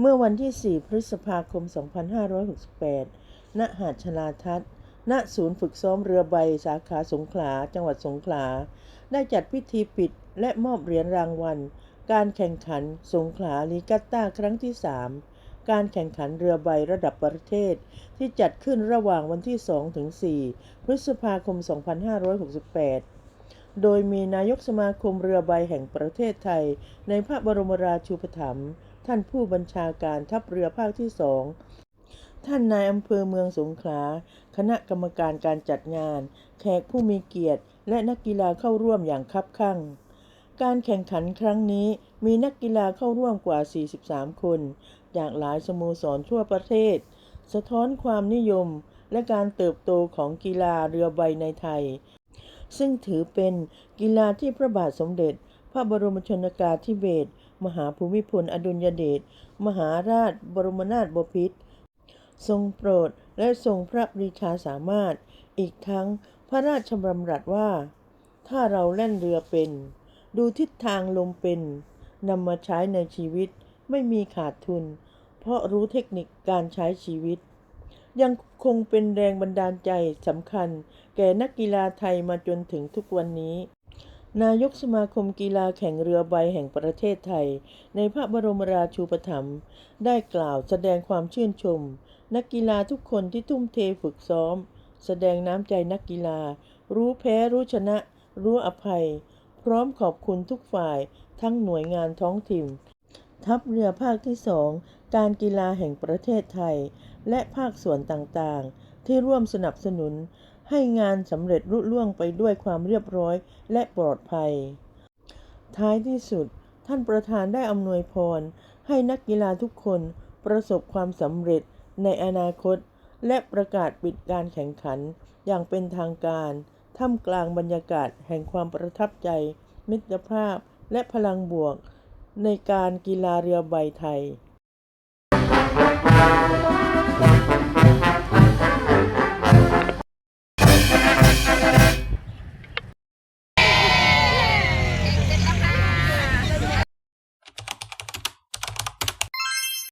เมื่อวันที่ 4 พฤษภาคม 2568 ณ หาดชลาทัศน์ ณ ศูนย์ฝึกซ้อมเรือใบสาขาสงขลา จังหวัดสงขลา ได้จัดพิธีปิดและมอบเหรียญรางวัล การแข่งขันสงขลาลีกัตตาครั้งที่ 3 การแข่งขันเรือใบระดับประเทศ ที่จัดขึ้นระหว่างวันที่ 2 ถึง 4 พฤษภาคม 2568โดยมีนายกสมาคมเรือใบแห่งประเทศไทย ในพระบรมราชูปถัมภ์ ท่านผู้บัญชาการทัพเรือภาคที่สอง ท่านนายอำเภอเมืองสงขลา คณะกรรมการการจัดงาน แขกผู้มีเกียรติ และนักกีฬาเข้าร่วมอย่างคับคั่ง การแข่งขันครั้งนี้มีนักกีฬาเข้าร่วมกว่า 43 คน จากหลายสโมสรทั่วประเทศ สะท้อนความนิยมและการเติบโตของกีฬาเรือใบในไทย ซึ่งถือเป็นกีฬาที่พระบาทสมเด็จ ระบรมชนกาธิเบศรมหาภูมิพลอดุลยเดชมหาราชบรมนาถบพิตรทรงโปรดและทรงพระปรีชาสามารถ อีกทั้งพระราชดำรัสว่า ถ้าเราแล่นเรือเป็น ดูทิศทางลมเป็นนำมาใช้ในชีวิตไม่มีขาดทุน เพราะรู้เทคนิคการใช้ชีวิต ยังคงเป็นแรงบันดาลใจสำคัญ แก่นักกีฬาไทยมาจนถึงทุกวันนี้ นายกสมาคมกีฬาแข่งเรือใบแห่งประเทศไทย ในพระบรมราชูปถัมภ์ได้กล่าวแสดงความชื่นชม นักกีฬาทุกคนที่ทุ่มเทฝึกซ้อม แสดงน้ำใจนักกีฬา รู้แพ้รู้ชนะ รู้อภัย พร้อมขอบคุณทุกฝ่ายทั้งหน่วยงานท้องถิ่น ทัพเรือภาคที่สองการกีฬาแห่งประเทศไทย และภาคส่วนต่างๆ ที่ร่วมสนับสนุน ให้งานสำเร็จรุ่ล่วงไปด้วยความเรียบร้อยและปลอดภัย ท้ายที่สุด ท่านประธานได้อำนวยพร ให้นักกีฬาทุกคนประสบความสำเร็จในอนาคต และประกาศปิดการแข่งขันอย่างเป็นทางการท่ามกลางบรรยากาศแห่งความประทับใจ มิตรภาพและพลังบวก ในการกีฬาเรือใบไทย